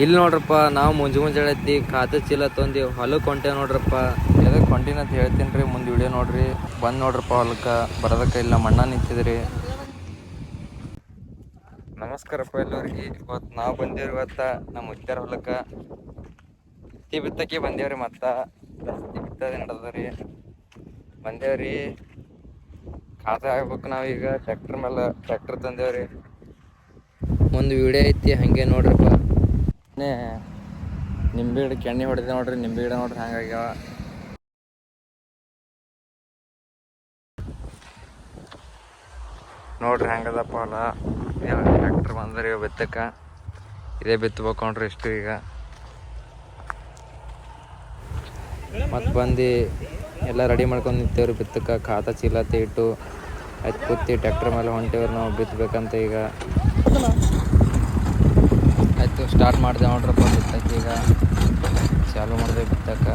ಇಲ್ಲಿ ನೋಡ್ರಪ್ಪ, ನಾವು ಮುಂಜು ಮುಂಜಾನೆ ಖಾತೆ ಚೀಲ ತೊಂದು ಹೊಲಕ್ಕೆ ಹೊಂಟೇವೆ ನೋಡ್ರಪ್ಪ. ಎದಕ್ಕೆ ಹೊಂಟಿನ ಅಂತ ಹೇಳ್ತೀನಿ ರೀ ಮುಂದೆ ವಿಡಿಯೋ ನೋಡ್ರಿ. ಬಂದು ನೋಡ್ರಪ್ಪ ಹೊಲಕ್ಕೆ, ಬರೋದಕ್ಕೆ ಇಲ್ಲ, ಮಣ್ಣ ನಿಂತಿದ್ರಿ. ನಮಸ್ಕಾರಪ್ಪ ಎಲ್ಲರಿಗೆ. ಇವತ್ತು ನಾವು ಬಂದೇವ್ರಿ ಇವತ್ತು ನಮ್ಮ ಉತ್ತರ ಹೊಲಕ್ಕೆ. ಹತ್ತಿ ಬಿತ್ತಕ್ಕೆ ಬಂದೇವ್ರಿ ಮತ್ತು. ಹತ್ತಿ ಬಿತ್ತದ ನಡೆದ್ರಿ ಬಂದೇವ್ರಿ. ಖಾತೆ ಆಗ್ಬೇಕು ನಾವೀಗ ಟ್ರ್ಯಾಕ್ಟರ್ ಮೇಲೆ ಟ್ರ್ಯಾಕ್ಟರ್ ತಂದೇವ್ರಿ. ಒಂದು ವಿಡಿಯೋ ಐತಿ, ಹಂಗೆ ನೋಡ್ರಪ್ಪ. ನೇ ನಿಂಬೆ ಗಿಡಕ್ಕೆ ಎಣ್ಣೆ ಹೊಡೆದ ನೋಡ್ರಿ, ನಿಂಬೆ ಗಿಡ ನೋಡ್ರಿ ಹಂಗಾಗ್ಯಾವ ನೋಡ್ರಿ ಹೆಂಗದಪ್ಪ ಅಲ್ಲ ಟ್ರ್ಯಾಕ್ಟರ್ ಬಂದ್ರಿ ಈಗ ಬಿತ್ತಕ್ಕೆ ಇದೇ ಬಿತ್ತಬೇಕು ನೋಡ್ರಿ ಇಷ್ಟು ಈಗ. ಮತ್ತು ಬಂದು ಎಲ್ಲ ರೆಡಿ ಮಾಡ್ಕೊಂಡು ನಿಂತೇವ್ರಿ ಬಿತ್ತಕ್ಕೆ ಖಾತ ಚೀಲತೆ ಇಟ್ಟು ಆಯ್ತು ಕೂತಿ ಟ್ರ್ಯಾಕ್ಟರ್ ಮೇಲೆ ಹೊಂಟೇವ್ರಿ ನಾವು ಬಿತ್ತಬೇಕಂತ ಈಗ. ಸ್ಟಾರ್ಟ್ ಮಾಡಿದೆ ನೋಡ್ರಪ್ಪ ಬಿತ್ತಕ್ಕೆ ಈಗ. ಚಾಲು ಮಾಡಿದೆ ಬಿತ್ತಕ್ಕೆ.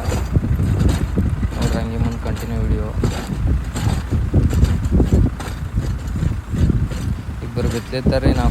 ನೋಡ್ರಿ ಹಂಗೆ ಮುಂದೆ ಕಂಟಿನ್ಯೂ ವಿಡಿಯೋ ಇಬ್ಬರು ಬಿತ್ತಲಿತ್ತಾರೆ ನಾವು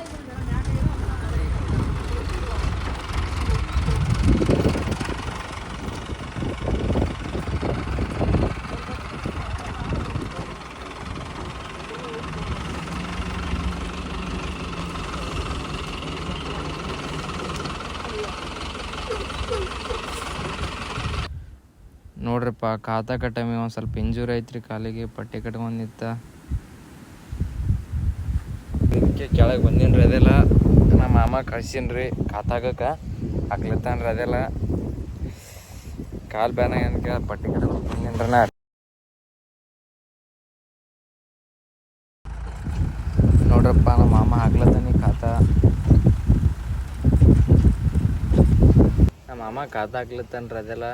ನೋಡ್ರಿಪ್ಪ ಖಾತಾ ಕಟ್ಟಮಿ ಒಂದು ಸ್ವಲ್ಪ ಇಂಜೂರಿ ಐತ್ರಿ ಕಾಲಿಗೆ ಪಟ್ಟಿ ಕಟ್ಕೊಂಡು ನಿಂತ ಇದಕ್ಕೆ ಕೆಳಗೆ ಬಂದೀನಿ ಅದೆಲ್ಲ. ನಮ್ಮ ಮಾಮ ಕಳ್ಸೀನಿ ಖಾತಾಗಕ್ಕೆ. ಹಾಕ್ಲತ್ತಾನ್ರಿ ಅದೆಲ್ಲ. ಕಾಲು ಬ್ಯಾನ ಏನಕ್ಕೆ ಪಟ್ಟಿ ಕಟ್ಕೊಂಡು ಬಂದೀನಿ ನೋಡ್ರಪ್ಪ ನಮ್ಮ ಮಾಮ ಹಾಕ್ಲತ್ತಾನಿ ಖಾತಾ. ನಮ್ಮ ಮಾಮ ಖಾತಾ ಹಾಕ್ಲತ್ತಾನ್ರಿ ಅದೆಲ್ಲ.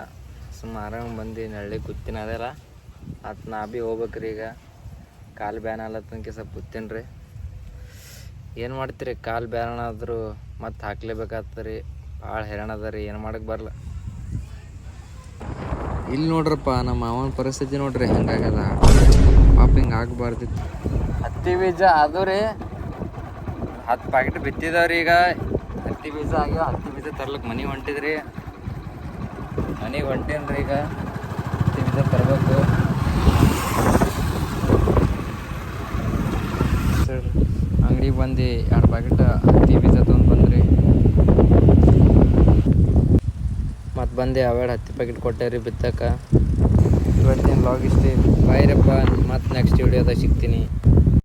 ಸುಮ್ಮ ಆರಾಮ್ ಬಂದು ನಳ್ಳಿ ಕೂತೀನಿ ಅದೆಲ್ಲ. ಅದು ನಾ ಭೀ ಹೋಗ್ಬೇಕ್ರಿ ಈಗ. ಕಾಲು ಬ್ಯಾನ್ ಆಲತ್ತನ್ಕೆ ಸ್ವಲ್ಪ ಕೂತೀನಿ ರೀ. ಏನು ಮಾಡ್ತೀರಿ? ಕಾಲು ಬ್ಯಾನ್ ಆದರೂ ಮತ್ತೆ ಹಾಕ್ಲೇಬೇಕಾಗ್ತದೆ ರೀ ಭಾಳ ಹೈರಾಣ ಅದ ರೀ. ಏನು ಮಾಡಕ್ಕೆ ಬರಲ್ಲ ಇಲ್ಲಿ ನೋಡ್ರಪ್ಪ ನಮ್ಮ ಮಾವನ ಪರಿಸ್ಥಿತಿ ನೋಡ್ರಿ ಹೆಂಗಾಗದ ಪಾಪ ಹಿಂಗೆ ಆಗಬಾರ್ದಿತ್ತು. ಹತ್ತಿ ಬೀಜ ಅದು ರೀ. ಹತ್ತು ಪ್ಯಾಕೆಟ್ ಬಿತ್ತಿದವ್ರಿ ಈಗ. ಹತ್ತಿ ಬೀಜ ಆಗ್ಯಾವ. ಹತ್ತಿ ಬೀಜ ತರ್ಲಿಕ್ಕೆ ಮನೆ ಹೊಂಟಿದ್ರಿ. ಮನೆಗೆ ಹೊಂಟೇನ್ರಿ ಈಗ. ತಿಂದ ಬೀಜ ಸರ್ ಅಂಗಡಿಗೆ ಬಂದು ಎರಡು ಪ್ಯಾಕೆಟ್ ಹತ್ತಿ ಬೀಜ ತೊಗೊಂಡು ಬಂದ್ರಿ. ಮತ್ತು ಬಂದು ಅವೆರಡು ಹತ್ತಿ ಪ್ಯಾಕೆಟ್ ಕೊಟ್ಟೇರಿ ಬಿತ್ತಕ್ಕೆ ಇವತ್ತಿನ ಲಾಗ್ ಬಾಯ್ರಪ್ಪ ಮತ್ತು ನೆಕ್ಸ್ಟ್ ವಿಡಿಯೋದಾಗ ಸಿಗ್ತೀನಿ.